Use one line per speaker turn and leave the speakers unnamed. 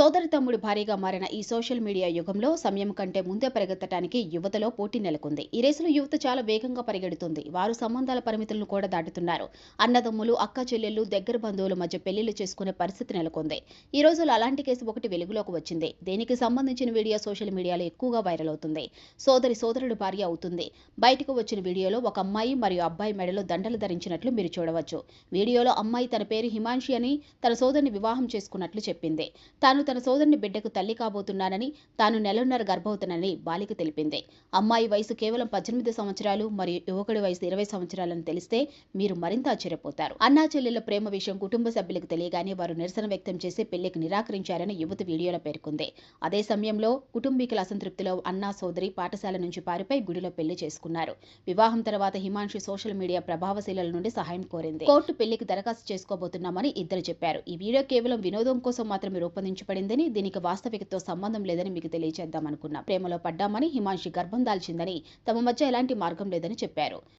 సోదరి తమ్ముడు భారీగా మారిన ఈ సోషల్ మీడియా యుగంలో సమయం కంటే ముందే పరిగెత్తడానికి యువతలో పోటీ నెలకొంది. ఈ రేసులో యువత చాలా వేగంగా పరిగెడుతుంది. వారు సంబంధాల పరిమితులను కూడా దాటుతున్నారు. అన్నదమ్ములు అక్క చెల్లెళ్ళు దగ్గర బంధువుల మధ్య పెళ్ళిళ్ళు చేసుకునే పరిస్థితి నెలకొంది. ఈ రోజుల్లో అలాంటి కేసు ఒకటి వెలుగులోకి వచ్చింది. దీనికి సంబంధించిన వీడియో సోషల్ మీడియాలో ఎక్కువగా వైరల్ అవుతుంది. సోదరి సోదరుడు భార్య అవుతుంది. బయటకు వచ్చిన వీడియోలో ఒక అమ్మాయి మరియు అబ్బాయి మెడలో దండలు ధరించినట్లు మీరు చూడవచ్చు. వీడియోలో అమ్మాయి తన పేరు హిమాంషి అని తన సోదరిని వివాహం చేసుకున్నట్లు చెప్పింది. తాను తన సోదరుని బిడ్డకు తల్లి కాబోతున్నానని తాను నెలన్నర గర్భవతునని బాలిక తెలిపింది. అమ్మాయి వయసు కేవలం పద్దెనిమిది సంవత్సరాలు మరియు యువకుడి వయసు ఇరవై సంవత్సరాలని తెలిస్తే మీరు మరింత ఆశ్చర్యపోతారు. అన్నా చెల్లెల ప్రేమ విషయం కుటుంబ సభ్యులకు తెలియగానే వారు నిరసన వ్యక్తం చేసి పెళ్ళికి నిరాకరించారని యువతి వీడియోలో పేర్కొంది. అదే సమయంలో కుటుంబీకుల అసంతృప్తిలో అన్నా సోదరి పాఠశాల నుంచి పారిపోయి గుడిలో పెళ్ళి చేసుకున్నారు. వివాహం తర్వాత హిమాంషి సోషల్ మీడియా ప్రభావశీల నుండి సహాయం కోరింది. కోర్టు పెళ్ళికి దరఖాస్తు చేసుకోబోతున్నామని ఇద్దరు చెప్పారు. ఈ వీడియో కేవలం వినోదం కోసం మాత్రమే పడిందని దీనికి వాస్తవికతో సంబంధం లేదని మీకు తెలియజేద్దామనుకున్నా ప్రేమలో పడ్డామని హిమాంషి గర్భం దాల్చిందని తమ మధ్య ఎలాంటి మార్గం లేదని చెప్పారు.